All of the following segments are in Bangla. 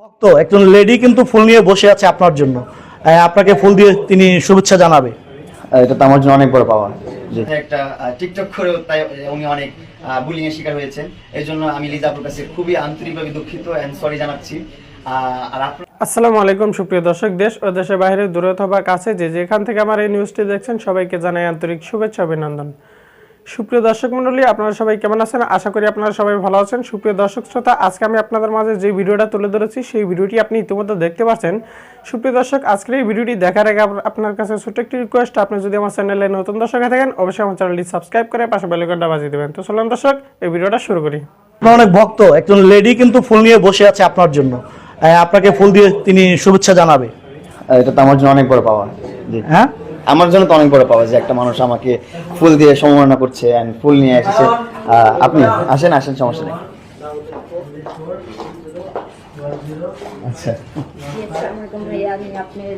ভক্ত একজন লেডি কিন্তু ফুল নিয়ে বসে আছে আপনার জন্য। আপনাকে ফুল দিয়ে তিনি শুভেচ্ছা জানাবে। এটা তো আমার জন্য অনেক বড় পাওয়া। একটা টিকটক করেও তাই উনি অনেক বুলিং এর শিকার হয়েছেন। এই জন্য আমি কাছে খুবই আন্তরিকভাবে দুঃখিত এন্ড সরি জানাচ্ছি। আসসালামু আলাইকুম সুপ্রিয় দর্শক দেশ ও দেশের বাইরে দূরে অথবা কাছে যে যেখান থেকে আমার এই নিউজটি দেখছেন সবাইকে জানাই আন্তরিক শুভেচ্ছা অভিনন্দন। সুপ্রিয় দর্শক মণ্ডলী আপনারা সবাই কেমন আছেন? আশা করি আপনারা সবাই ভালো আছেন। সুপ্রিয় দর্শক শ্রোতা আজকে আমি আপনাদের মাঝে যে ভিডিওটা তুলে ধরেছি সেই ভিডিওটি আপনি ইতিমধ্যে দেখতে পাচ্ছেন। সুপ্রিয় দর্শক আজকের এই ভিডিওটি দেখার আগে আপ- আপনার কাছে ছোট্ট একটি রিকোয়েস্ট আপনি যদি আমার চ্যানেলে নতুন দর্শক হয়ে থাকেন অবশ্যই আমার চ্যানেলটি সাবস্ক্রাইব করে পাশে বেলকনটা বাজিয়ে দেবেন। তো চলুন দর্শক এই ভিডিওটা শুরু করি। আপনার অনেক ভক্ত একজন লেডি কিন্তু ফুল নিয়ে বসে আছে আপনার জন্য। আপনাকে ফুল দিয়ে তিনি শুভেচ্ছা জানাবে। এটা তো আমার জন্য অনেক বড় পাওয়া হ্যাঁ? আমার জন্য তো অনেক বড় পাওয়া যে একটা মানুষ আমাকে ফুল দিয়ে সম্মাননা করছে এন্ড ফুল নিয়ে এসেছে। আপনি আসেন আসেন সমস্যা নেই। আচ্ছা। আমি আপনার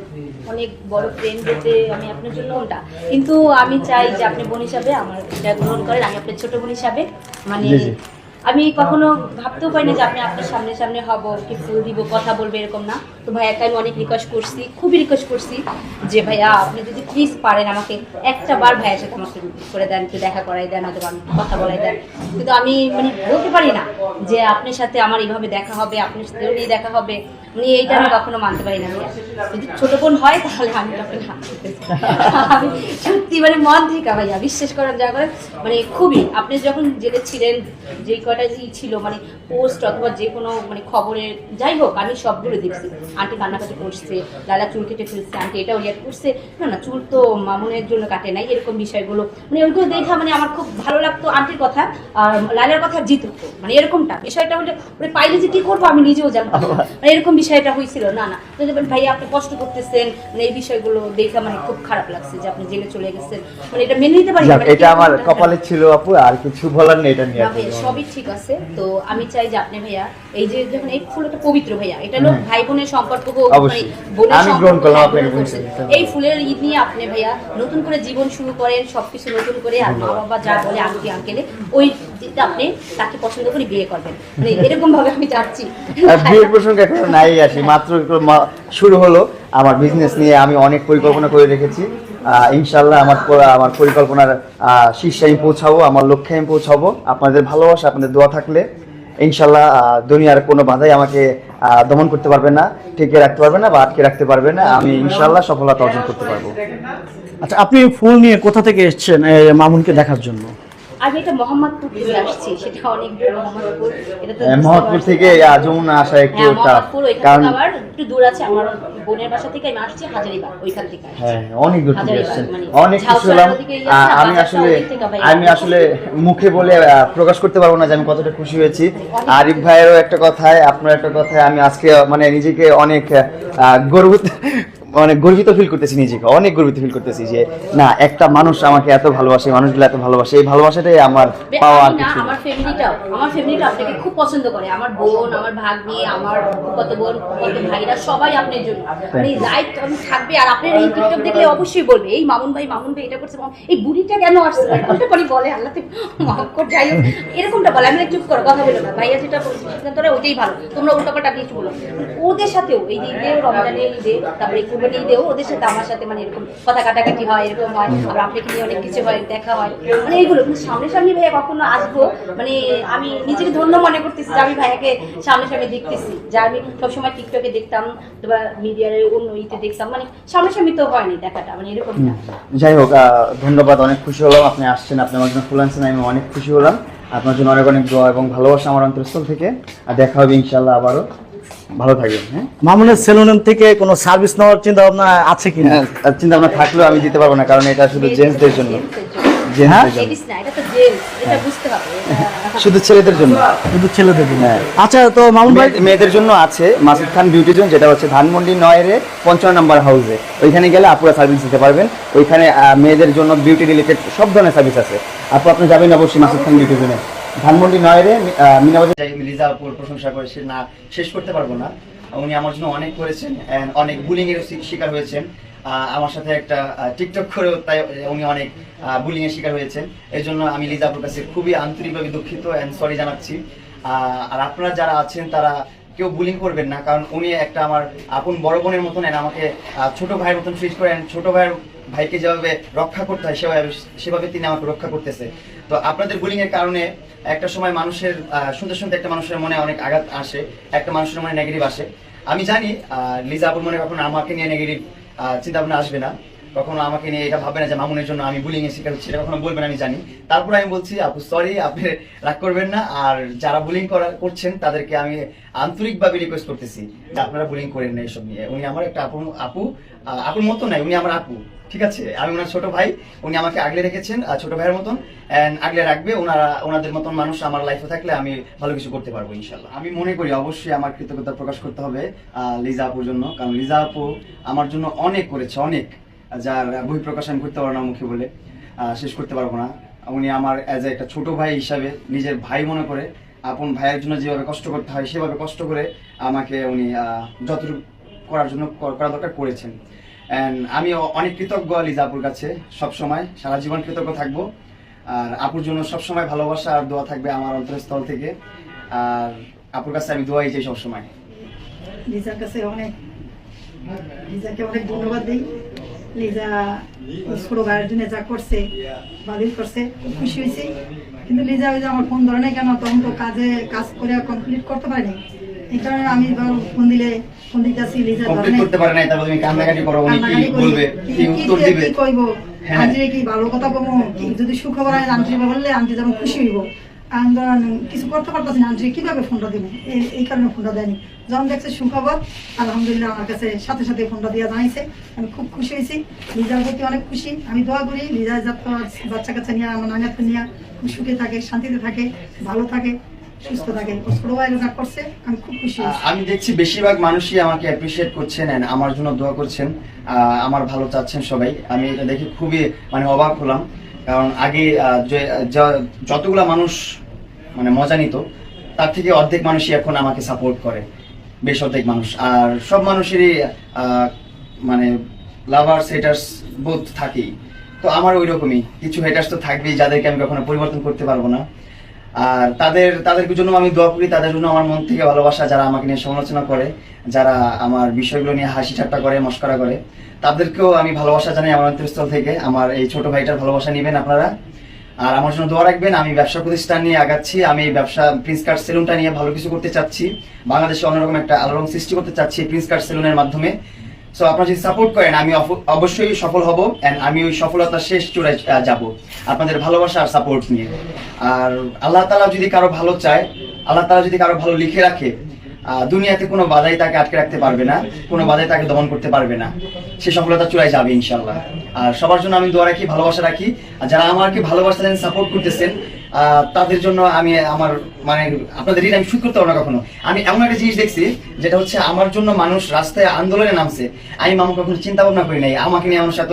অনেক বড় ফ্রেন্ড যেতে আমি আপনার জন্য ওটা কিন্তু আমি চাই যে আপনি বোন হিসাবে আমার গ্রহণ করেন আমি আপনার ছোট বোন হিসাবে। মানে। আমি কখনো ভাবতেও পারি না যে আপনি আপনার সামনে সামনে হব, কি ফুল দিব, কথা বলবে এরকম না। তো ভাইয়াকে আমি অনেক রিকোয়েস্ট করছি, খুবই রিকোয়েস্ট করছি যে ভাইয়া, আপনি যদি প্লিজ পারেন আমাকে একটা বার ভাইয়ের সাথে আমাকে করে দেন, একটু দেখা করাই দেন অথবা আমি কথা বলাই দেন। কিন্তু আমি মানে বলতে পারি না যে আপনার সাথে আমার এইভাবে দেখা হবে, আপনার সাথেও নিয়ে দেখা হবে। মানে এইটা আমি কখনো মানতে পারি না। যদি ছোট বোন হয়, তাহলে আমি তখন আমি সত্যি মানে মন থেকে ভাইয়া, বিশ্বাস করেন যা করেন মানে খুবই, আপনি যখন জেলে ছিলেন যে কটা ই ছিল মানে পোস্ট অথবা যে কোনো মানে খবরের যাই হোক আমি সবগুলো দেখছি। আন্টি কান্নাকাটি করছে লালা চুল কেটে ফেলছে আন্টি এটাও রিয়াক্ট করছে। না না চুল তো মামুনের জন্য কাটে নাই এরকম বিষয়গুলো। মানে ওইগুলো দেখা মানে আমার খুব ভালো লাগতো আন্টির কথা আর লালার কথা জিত হতো মানে এরকমটা। বিষয়টা হলে মানে পাইলে যে কি করব আমি নিজেও জানতাম। মানে এরকম বিষয়টা হয়েছিল না না। তো দেখবেন ভাই আপনি কষ্ট করতেছেন। মানে এই বিষয়গুলো দেখা মানে খুব খারাপ লাগছে যে আপনি জেলে চলে গেছেন। মানে এটা মেনে নিতে পারি মানে এটা আমার কপালে ছিল আপু আর কিছু বলার নেই এটা নিয়ে সবই ঠিক আছে? তো আমি চাই যে আপনি ভাইয়া এই যে যখন এই ফুল একটা পবিত্র ভাইয়া। এটা হলো ভাই বোনের সম্পর্ক হোক মানে বোনের আমি সম্পর্ক। এই ফুলের ঈদ নিয়ে আপনি ভাইয়া নতুন করে জীবন শুরু করেন সবকিছু নতুন করে আর মা বাবা যা বলে আঙ্কি আঙ্কেলে ওই যেটা আপনি তাকে পছন্দ করে বিয়ে করবেন। মানে এরকম ভাবে আমি চাচ্ছি। বিয়ের প্রসঙ্গে এখন নাই আসি মাত্র শুরু হলো। আমার বিজনেস নিয়ে আমি অনেক পরিকল্পনা করে রেখেছি। ইনশাল্লাহ আমার আমার পরিকল্পনার শীর্ষে আমি পৌঁছাবো আমার লক্ষ্যে আমি পৌঁছাবো। আপনাদের ভালোবাসা আপনাদের দোয়া থাকলে ইনশাল্লাহ দুনিয়ার কোনো বাধাই আমাকে দমন করতে পারবে না ঠেকে রাখতে পারবে না বা আটকে রাখতে পারবে না। আমি ইনশাল্লাহ সফলতা অর্জন করতে পারব। আচ্ছা আপনি ফুল নিয়ে কোথা থেকে এসেছেন মামুনকে দেখার জন্য? আমি এটা মোহাম্মদপুর থেকে আসছি সেটা অনেক মোহাম্মদপুর। এটা তো মোহাম্মদপুর থেকে যমুনা আসা একটু হ্যাঁ টাফ ওইখান কারণ আবার একটু দূর আছে আমার বোনের বাসা থেকে আমি আসছি হাজারিবাগ ওইখান থেকে হ্যাঁ অনেক দূর থেকে এসেছেন মানে অনেক যাচ্ছে, আমি আসলে আমি আসলে মুখে বলে প্রকাশ করতে পারব না যে আমি কতটা খুশি হয়েছি। আরিফ ভাইয়েরও একটা কথায় আপনার একটা কথায় আমি আজকে মানে নিজেকে অনেক আহ, গর্বিত অনেক গর্বিত ফিল করতেছি নিজেকে অনেক গর্বিত ফিল করতেছি যে না একটা মানুষ আমাকে এত ভালোবাসে মানুষগুলো এত ভালোবাসে এই ভালোবাসাটাই আমার পাওয়া আর কিছু আমার ফ্যামিলিটাও আমার ফ্যামিলিটা আপনাকে খুব পছন্দ করে আমার বোন আমার ভাগ্নি আমার কত বোন কত ভাইরা সবাই আপনার জন্য। মানে লাইফ আমি থাকবে আর আপনার এই টিকটক দেখলে অবশ্যই বলবে এই মামুন ভাই মামুন ভাই এটা করছে এই বুড়িটা কেন আসছে? এরকমটা করে বলে আল্লাহ মাফ কর যাই হোক। এরকমটা বলে আমি চুপ করো কথা বলো না। ভাইয়া যেটা বলছে নেয় ওটাই ভালো। তোমরা উল্টা পাল্টা কিছু বলো মানে ওদের সাথেও এই যে ঈদেও রমজানের ঈদে তারপরে কুরবানি ঈদেও ওদের সাথে আমার সাথে মানে এরকম কথা কাটাকাটি হয় এরকম হয় আবার আপনাকে নিয়ে অনেক কিছু হয় দেখা হয়। মানে এইগুলো কিন্তু সামনে সামনে ভাইয়া কখনো আসব মানে আমি নিজেকে ধন্য মনে করতেছি যে আমি ভাইয়াকে সামনে সামনে দেখতেছি যা আমি সবসময় টিকটকে দেখতাম বা মিডিয়ার অন্য ইতে দেখতাম মানে সামনে সামনে তো হয়নি দেখাটা মানে এরকম না। যাই হোক আহ, ধন্যবাদ অনেক খুশি হলাম আপনি আসছেন আপনি আমার জন্য ফুল আনছেন আমি অনেক খুশি হলাম। আপনার জন্য অনেক অনেক দোয়া এবং ভালোবাসা আমার অন্তরস্থল থেকে। আর দেখা হবে ইনশাল্লাহ আবারও। ভালো থাকবেন হ্যাঁ? মামুনের সেলুন থেকে কোনো সার্ভিস নেওয়ার চিন্তা ভাবনা আছে কিনা হ্যাঁ, আর চিন্তা ভাবনা থাকলেও আমি দিতে পারব না কারণ এটা শুধু জেন্টসদের জন্য। জেন্টসদের জন্য। লেডিস না এটা তো জেন্টস এটা বুঝতে হবে এটা- শুধু ছেলেদের জন্য। শুধু ছেলেদের জন্য। হ্যাঁ। আচ্ছা তো মামুন ভাই মেয়েদের জন্য আছে মাসুদ খান বিউটি জোন যেটা হচ্ছে ধানমন্ডি নয়ের পঞ্চান্ন নম্বর হাউসে ওইখানে গেলে আপুরা সার্ভিস দিতে পারবেন। ওইখানে মেয়েদের জন্য বিউটি রিলেটেড সব ধরনের সার্ভিস আছে। আপু আপনি যাবেন অবশ্যই মাসুদ খান বিউটি জোনে ধানমন্ডি নয়ের মিনাবাজার যাই আমি লিজাপুর প্রশংসা করে সে না, শেষ করতে পারব না। উনি আমার জন্য অনেক করেছেন অনেক বুলিং এর শিকার হয়েছেন। আমার সাথে একটা টিকটক করেও তাই উনি অনেক বুলিং এর শিকার হয়েছেন। এই জন্য আমি লিজাপুর কাছে খুবই আন্তরিকভাবে দুঃখিত এন্ড সরি জানাচ্ছি। আর আপনারা যারা আছেন, তারা কেউ বুলিং করবেন না, কারণ উনি একটা আমার আপন বড় বোনের মতন and আমাকে ছোট ভাইয়ের মতন ট্রিট করেন। ছোট ভাইয়ের ভাইকে যেভাবে রক্ষা করতে হয়, সেভাবে সেভাবে তিনি আমাকে রক্ষা করতেছে। তো আপনাদের বুলিং এর কারণে একটা সময় মানুষের শুনতে শুনতে একটা মানুষের মনে অনেক আঘাত আসে, একটা মানুষের মনে নেগেটিভ আসে। আমি জানি লিজা আপুর মনে কখনো আমাকে নিয়ে নেগেটিভ চিন্তা ভাবনা আসবে না। কখনো আমাকে নিয়ে এটা ভাববে না যে মামুনের জন্য আমি বুলিং এর শিকার হচ্ছি, এটা কখনো বলবেন আমি জানি। তারপর আমি বলছি, আপু সরি আপনি রাগ করবেন না, আর যারা বুলিং করা করছেন, তাদেরকে আমি আন্তরিকভাবে রিকোয়েস্ট করতেছি যে আপনারা বুলিং করেন না এসব নিয়ে। উনি আমার একটা আপু আপু আপুর মতো নাই উনি আমার আপু, ঠিক আছে? আমি ওনার ছোট ভাই, উনি আমাকে আগলে রেখেছেন ছোট ভাইয়ের মতন এন্ড আগলে রাখবে, ওনারা, ওনাদের মতন মানুষ আমার লাইফে থাকলে আমি ভালো কিছু করতে পারব ইনশাল্লাহ আমি মনে করি, অবশ্যই আমার কৃতজ্ঞতা প্রকাশ করতে হবে লিজা আপুর জন্য, কারণ লিজা আপু আমার জন্য অনেক করেছে, অনেক। যার বই প্রকাশ আমি করতে পারব না মুখে বলে শেষ করতে পারব না। উনি আমার অ্যাজ একটা ছোট ভাই হিসাবে নিজের ভাই মনে করে, আপন ভাইয়ের জন্য যেভাবে কষ্ট করতে হয় সেভাবে কষ্ট করে আমাকে উনি যতটুকু করার জন্য করা দরকার করেছেন। অ্যান্ড আমি অনেক কৃতজ্ঞ লিজা আপুর কাছে সব সময় সারা জীবন কৃতজ্ঞ থাকব। আর আপুর জন্য সব সময় ভালোবাসা আর দোয়া থাকবে আমার অন্তরস্থল থেকে। আর আপুর কাছে আমি দোয়াই চাই সবসময়। লিজার কাছে অনেক, লিজাকে অনেক ধন্যবাদ দিই। লিজা ছোট ভাইয়ের জন্য যা করছে ভালোই করছে খুশি হয়েছি। কিন্তু লিজা ওই যে আমার ফোন ধরে নাই কেন? তখন তো কাজে কাজ করে কমপ্লিট করতে পারিনি এই কারণে আমি ফোন দিলে ফোন দিতেছি লিজা ধরে কমপ্লিট নাই। করতে পারে নাই তারপর তুমি কান্নাকাটি করো উনি কি বলবে কি- কি কি উত্তর দিবে? কি কইব? হ্যাঁ। কি ভালো কথা কব কি যদি সুখবর আন্টি বললে আন্টি যেমন খুশি হইব। আর ধরেন কিছু করতে পারতেছি না। আন্টি কীভাবে ফোনটা দিবে? এই- কারণে ফোনটা দেয়নি। যখন দেখছে সুখবর আলহামদুলিল্লাহ আমার কাছে সাথে সাথে ফোনটা দিয়ে জানাইছে। আমি খুব খুশি হয়েছি। লিজার প্রতি অনেক খুশি। আমি দোয়া করি লিজা যাতে বাচ্চা কাচ্চা নিয়ে আমার নানাকে নিয়ে খুব সুখে থাকে শান্তিতে থাকে ভালো থাকে সুস্থ থাকে। করছে। আমি খুব খুশি আমি দেখছি বেশিরভাগ মানুষই আমাকে অ্যাপ্রিসিয়েট করছেন আমার জন্য দোয়া করছেন। আহ, আমার ভালো চাচ্ছেন সবাই। আমি এটা দেখে খুবই মানে অবাক হলাম। কারণ আগে যতগুলা মানুষ মানে মজা নিত। তার থেকে অর্ধেক মানুষই এখন আমাকে সাপোর্ট করে। বেশ অর্ধেক মানুষ। আর সব মানুষেরই মানে লাভার্স হেটার্স বোধ থাকেই। তো আমার ওই রকমই কিছু হেটার্স তো থাকবেই যাদেরকে আমি কখনো পরিবর্তন করতে পারব না। আর তাদের তাদের জন্য আমি দোয়া করি, তাদের জন্য আমার মন থেকে ভালোবাসা যারা আমাকে নিয়ে সমালোচনা করে, যারা আমার বিষয়গুলো নিয়ে হাসি ঠাট্টা করে, মস্করা করে। তাদেরকেও আমি ভালোবাসা জানাই আমার অন্তরস্থল থেকে। আমার এই ছোট ভাইটার ভালোবাসা নেবেন আপনারা। আর আমার জন্য দোয়া রাখবেন, আমি ব্যবসা প্রতিষ্ঠান নিয়ে আগাচ্ছি, আমি ব্যবসা প্রিন্স কার্ড সেলুনটা নিয়ে ভালো কিছু করতে চাচ্ছি, বাংলাদেশে অন্যরকম একটা আলোড়ন সৃষ্টি করতে চাচ্ছি প্রিন্স কার্ড সেলুনের মাধ্যমে। সো আপনারা যদি সাপোর্ট করেন, আমি অবশ্যই সফল হব এন্ড আমি ওই সফলতার শেষ চূড়ায় যাব। আপনাদের ভালোবাসা আর সাপোর্ট নিয়ে। আর আল্লাহ তালা যদি কারও ভালো চায়, আল্লাহ তালা যদি কারও ভালো লিখে রাখে দুনিয়াতে কোনো বাধাই তাকে আটকে রাখতে পারবে না, কোনো বাধাই তাকে দমন করতে পারবে না। সে সফলতা চূড়ায় যাবে ইনশাল্লাহ আর সবার জন্য আমি দোয়া রাখি, ভালোবাসা রাখি। আর যারা আমাকে ভালোবাসা সাপোর্ট করতেছেন তাদের জন্য আমি আমার মানে আপনাদের ঋণ আমি শুধ করতে না কখনো। আমি এমন একটা জিনিস দেখছি, যেটা হচ্ছে আমার জন্য মানুষ রাস্তায় আন্দোলনে নামছে। আমি মামু কখনো চিন্তা ভাবনা করি নাই। আমাকে নিয়ে মানুষ এত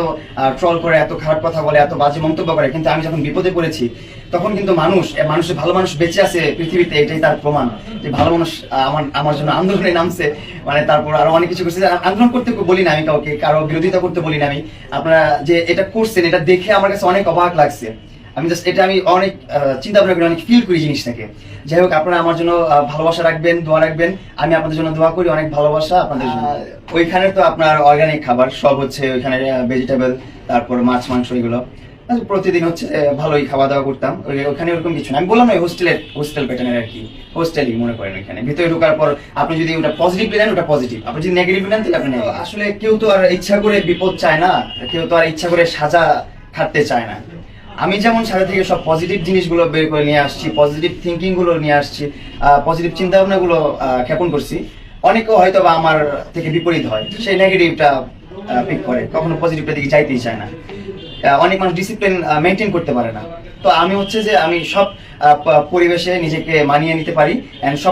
ট্রল করে, এত খারাপ কথা বলে, এত বাজে মন্তব্য করে। কিন্তু আমি যখন বিপদে পড়েছি, তখন কিন্তু মানুষ মানুষের ভালো মানুষ বেঁচে আছে পৃথিবীতে, এটাই তার প্রমাণ। যে ভালো মানুষ আমার আমার জন্য আন্দোলনে নামছে মানে তারপর আরও অনেক কিছু করছে। আন্দোলন করতে বলি না আমি কাউকে, কারও বিরোধিতা করতে বলি না আমি। আপনারা যে এটা করছেন, এটা দেখে আমার কাছে অনেক অবাক লাগছে। আমি জাস্ট এটা আমি অনেক চিন্তা ভাবনা করি অনেক ফিল করি জিনিসটাকে। যাই হোক আপনারা আমার জন্য ভালোবাসা রাখবেন দোয়া রাখবেন। আমি আপনাদের জন্য দোয়া করি অনেক ভালোবাসা আপনাদের জন্য। ওইখানে তো আপনার অর্গানিক খাবার সব হচ্ছে ওইখানে ভেজিটেবল তারপর মাছ মাংস এগুলো। প্রতিদিন হচ্ছে ভালোই খাওয়া দাওয়া করতাম ওখানে ওরকম কিছু না। আমি বললাম না হোস্টেলের হোস্টেল প্যাটার্নের আর কি। হোস্টেলই মনে করেন ওইখানে। ভিতরে ঢোকার পর আপনি যদি ওটা পজিটিভ নেন ওটা পজিটিভ আপনি যদি নেগেটিভ নেন তাহলে আপনি আসলে কেউ তো আর ইচ্ছা করে বিপদ চায় না। কেউ তো আর ইচ্ছা করে সাজা খাটতে চায় না। আমি যেমন সাথে থেকে সব পজিটিভ জিনিসগুলো বের করে নিয়ে আসছি পজিটিভ থিঙ্কিংগুলো নিয়ে আসছি পজিটিভ চিন্তা ভাবনা গুলো জ্ঞাপন করছি, অনেকেও হয়তো বা আমার থেকে বিপরীত হয়, সেই নেগেটিভটা পিক করে, কখনো পজিটিভটা দিকে যাইতেই চায় না। অনেক মানুষ ডিসিপ্লিন মেনটেন করতে পারে না। তো আমি হচ্ছে যে আমি সব পরিবেশে নিজেকে মানিয়ে নিতে পারি এন্ড সব